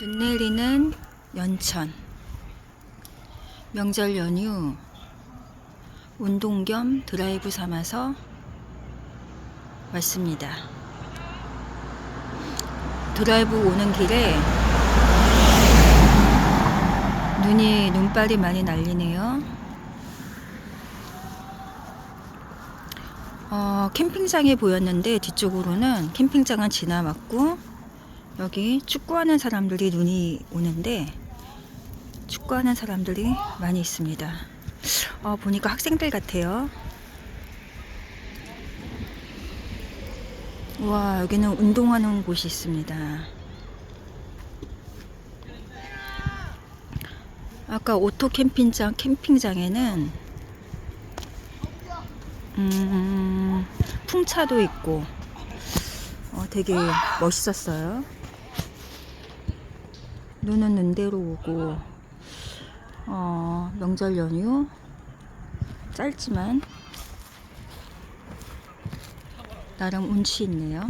눈 내리는 연천 명절 연휴 운동 겸 드라이브 삼아서 왔습니다. 드라이브 오는 길에 눈이 눈발이 많이 날리네요. 어, 캠핑장이 보였는데 뒤쪽으로는 캠핑장은 지나왔고 여기 축구하는 사람들이 눈이 오는데 축구하는 사람들이 많이 있습니다. 어, 보니까 학생들 같아요. 와 여기는 운동하는 곳이 있습니다. 아까 오토 캠핑장 캠핑장에는 음, 풍차도 있고 어, 되게 멋있었어요. 눈은 눈대로 오고 어, 명절 연휴 짧지만 나름 운치 있네요.